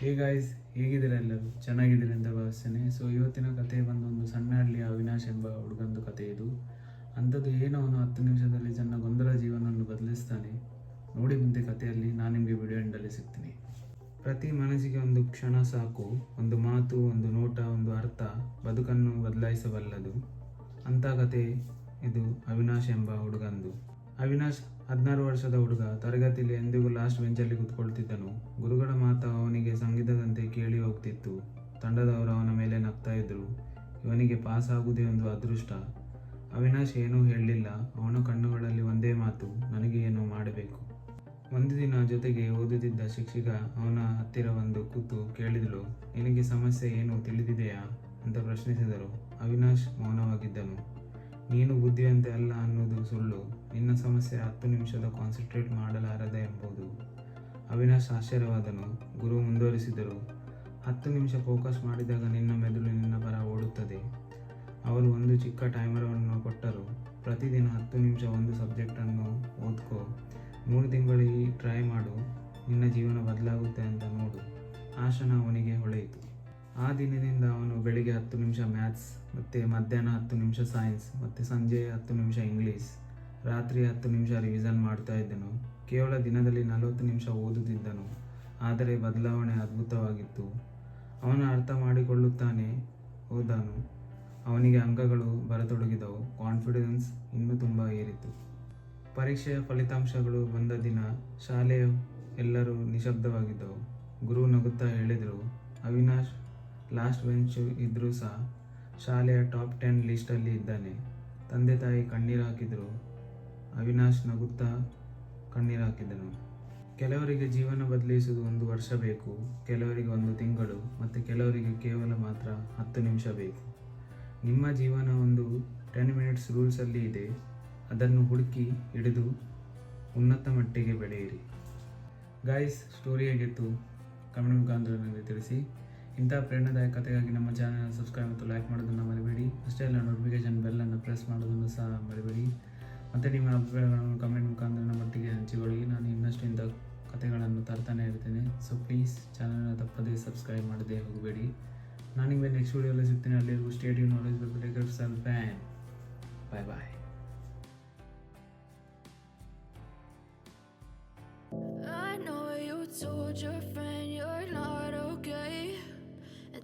Hey guys ಹೇಗಿದ್ದೀರಾ ಎಲ್ಲರೂ? ಚೆನ್ನಾಗಿದ್ದೀರಿ ಅಂತ ಭಾವಿಸ್ತೇನೆ. ಸೊ ಇವತ್ತಿನ ಕತೆ ಬಂದು ಒಂದು ಸಣ್ಣ ಹಳ್ಳಿಯ ಅವಿನಾಶ್ ಎಂಬ ಹುಡುಗಂದು ಕತೆ ಇದು. ಅಂಥದ್ದು ಏನೋ ಅವನು ಹತ್ತು ನಿಮಿಷದಲ್ಲಿ ಜನ ಗೊಂದಲ ಜೀವನವನ್ನು ಬದಲಿಸ್ತಾನೆ. ನೋಡಿ ಮುಂದೆ ಕಥೆಯಲ್ಲಿ ನಾನು ನಿಮಗೆ ವಿಡಿಯೋ ಎಂಡಲ್ಲಿ ಸಿಗ್ತೀನಿ. ಪ್ರತಿ ಮನಸ್ಸಿಗೆ ಒಂದು ಕ್ಷಣ ಸಾಕು, ಒಂದು ಮಾತು, ಒಂದು ನೋಟ, ಒಂದು ಅರ್ಥ ಬದುಕನ್ನು ಬದಲಾಯಿಸಬಲ್ಲದು. ಅಂಥ ಕತೆ ಇದು ಅವಿನಾಶ್ ಎಂಬ ಹುಡುಗಂದು. ಅವಿನಾಶ್ ಹದಿನಾರು ವರ್ಷದ ಹುಡುಗ ತರಗತಿಯಲ್ಲಿ ಎಂದಿಗೂ ಲಾಸ್ಟ್ ಬೆಂಚಲ್ಲಿ ಕೂತ್ಕೊಳ್ತಿದ್ದನು. ಗುರುಗಳ ಮಾತು ಅವನಿಗೆ ಸಂಗೀತದಂತೆ ಕೇಳಿ ಹೋಗ್ತಿತ್ತು. ತಂಡದವರು ಅವನ ಮೇಲೆ ನಗ್ತಾ ಇದ್ರು. ಇವನಿಗೆ ಪಾಸ್ ಆಗುವುದೇ ಒಂದು ಅದೃಷ್ಟ. ಅವಿನಾಶ್ ಏನೂ ಹೇಳಲಿಲ್ಲ. ಅವನ ಕಣ್ಣುಗಳಲ್ಲಿ ಒಂದೇ ಮಾತು, ನನಗೆ ಏನು ಮಾಡಬೇಕು. ಒಂದು ದಿನ ಜೊತೆಗೆ ಓದುತ್ತಿದ್ದ ಶಿಕ್ಷಕ ಅವನ ಹತ್ತಿರ ಒಂದು ಕೂತು ಕೇಳಿದಳು, ನಿನಗೆ ಸಮಸ್ಯೆ ಏನು ತಿಳಿದಿದೆಯಾ? ಅಂತ ಪ್ರಶ್ನಿಸಿದರು. ಅವಿನಾಶ್ ಮೌನವಾಗಿದ್ದನು. ನೀನು ಬುದ್ಧಿವಂತ ಅಲ್ಲ ಅನ್ನೋದು ಸುಳ್ಳು. ನಿನ್ನ ಸಮಸ್ಯೆ ಹತ್ತು ನಿಮಿಷದ ಕಾನ್ಸಂಟ್ರೇಟ್ ಮಾಡಲಾರದೆ ಎಂಬುದು. ಅವಿನಾಶ್ ಆಶ್ಚರ್ಯವಾದನು. ಗುರು ಮುಂದುವರಿಸಿದರು. ಹತ್ತು ನಿಮಿಷ ಫೋಕಸ್ ಮಾಡಿದಾಗ ನಿನ್ನ ಮೆದುಳು ನಿನ್ನ ಪರ ಓಡುತ್ತದೆ. ಅವರು ಒಂದು ಚಿಕ್ಕ ಟೈಮರನ್ನು ಕೊಟ್ಟರು. ಪ್ರತಿದಿನ ಹತ್ತು ನಿಮಿಷ ಒಂದು ಸಬ್ಜೆಕ್ಟನ್ನು ಓದ್ಕೋ. ಮೂರು ತಿಂಗಳಿಗೆ ಟ್ರೈ ಮಾಡು. ನಿನ್ನ ಜೀವನ ಬದಲಾಗುತ್ತೆ ಅಂತ ನೋಡು. ಆಶನ ಅವನಿಗೆ ಹೊಳೆಯಿತು. ಆ ದಿನದಿಂದ ಅವನು ಬೆಳಿಗ್ಗೆ ಹತ್ತು ನಿಮಿಷ ಮ್ಯಾಥ್ಸ್, ಮತ್ತು ಮಧ್ಯಾಹ್ನ ಹತ್ತು ನಿಮಿಷ ಸೈನ್ಸ್, ಮತ್ತು ಸಂಜೆ ಹತ್ತು ನಿಮಿಷ ಇಂಗ್ಲೀಷ್, ರಾತ್ರಿ ಹತ್ತು ನಿಮಿಷ ರಿವಿಷನ್ ಮಾಡ್ತಾ ಇದ್ದನು. ಕೇವಲ ದಿನದಲ್ಲಿ ನಲವತ್ತು ನಿಮಿಷ ಓದುತ್ತಿದ್ದನು. ಆದರೆ ಬದಲಾವಣೆ ಅದ್ಭುತವಾಗಿತ್ತು. ಅವನು ಅರ್ಥ ಮಾಡಿಕೊಳ್ಳುತ್ತಾನೆ ಹೋದನು. ಅವನಿಗೆ ಅಂಕಗಳು ಬರತೊಡಗಿದವು. ಕಾನ್ಫಿಡೆನ್ಸ್ ಇನ್ನೂ ತುಂಬ ಏರಿತು ಪರೀಕ್ಷೆಯ ಫಲಿತಾಂಶಗಳು ಬಂದ ದಿನ ಶಾಲೆಯು ಎಲ್ಲರೂ ನಿಶಬ್ದವಾಗಿದ್ದವು ಗುರು ನಗುತ್ತಾ ಹೇಳಿದರು, ಅವಿನಾಶ್ ಲಾಸ್ಟ್ ಬೆಂಚು ಇದ್ರೂ ಸಹ ಶಾಲೆಯ ಟಾಪ್ ಟೆನ್ ಲಿಸ್ಟಲ್ಲಿ ಇದ್ದಾನೆ. ತಂದೆ ತಾಯಿ ಕಣ್ಣೀರು ಹಾಕಿದರು. ಅವಿನಾಶ್ ನಗುತ್ತಾ ಕಣ್ಣೀರು ಹಾಕಿದನು. ಕೆಲವರಿಗೆ ಜೀವನ ಬದಲಿಸುವುದು ಒಂದು ವರ್ಷ ಬೇಕು. ಕೆಲವರಿಗೆ ಒಂದು ತಿಂಗಳು ಮತ್ತು ಕೆಲವರಿಗೆ ಕೇವಲ ಮಾತ್ರ ಹತ್ತು ನಿಮಿಷ ಬೇಕು. ನಿಮ್ಮ ಜೀವನ ಒಂದು ಟೆನ್ ಮಿನಿಟ್ಸ್ ರೂಲ್ಸಲ್ಲಿ ಇದೆ. ಅದನ್ನು ಹುಡುಕಿ ಹಿಡಿದು ಉನ್ನತ ಮಟ್ಟಿಗೆ ಬೆಳೆಯಿರಿ. ಗಾಯ್ಸ್ ಸ್ಟೋರಿ ಹೇಗಿತ್ತು? ಕಮೆಂಟ್ ಮುಖಾಂತರ ನನಗೆ ತಿಳಿಸಿ. ಇಂಥ ಪ್ರೇರಣಾದಾಯಕ ಕಥೆಗಾಗಿ ನಮ್ಮ ಚಾನಲ್ ಸಬ್ಸ್ಕ್ರೈಬ್ ಮತ್ತು ಲೈಕ್ ಮಾಡೋದನ್ನು ಮರಿಬೇಡಿ. ಅಷ್ಟೇ ಅಲ್ಲ ನೋಟಿಫಿಕೇಶನ್ ಬೆಲ್ಲನ್ನು ಪ್ರೆಸ್ ಮಾಡೋದನ್ನು ಸಹ ಮರಿಬೇಡಿ. ಮತ್ತು ನಿಮ್ಮ ಅಭಿಪ್ರಾಯಗಳನ್ನು ಕಮೆಂಟ್ ಮುಖಾಂತರ ನಮ್ಮೊಟ್ಟಿಗೆ ಹಂಚಿಕೊಳ್ಳಿ. ನಾನು ಇನ್ನಷ್ಟು ಇಂಥ ಕಥೆಗಳನ್ನು ತರ್ತಾನೆ ಇರ್ತೇನೆ. ಸೊ ಪ್ಲೀಸ್ ಚಾನಲ್ನ ತಪ್ಪದೇ ಸಬ್ಸ್ಕ್ರೈಬ್ ಮಾಡದೆ ಹೋಗಬೇಡಿ. ನಾನು ನಿಮಗೆ ನೆಕ್ಸ್ಟ್ ವೀಡಿಯೋಲ್ಲಿ ಸಿಗ್ತೀನಿ. ಅಲ್ಲಿಗೂ ಸ್ಟೇಡಿಯಂ ನಾಲೆಜ್ ಬೇಕು ಸಲ್ fan boy boy told your friend you're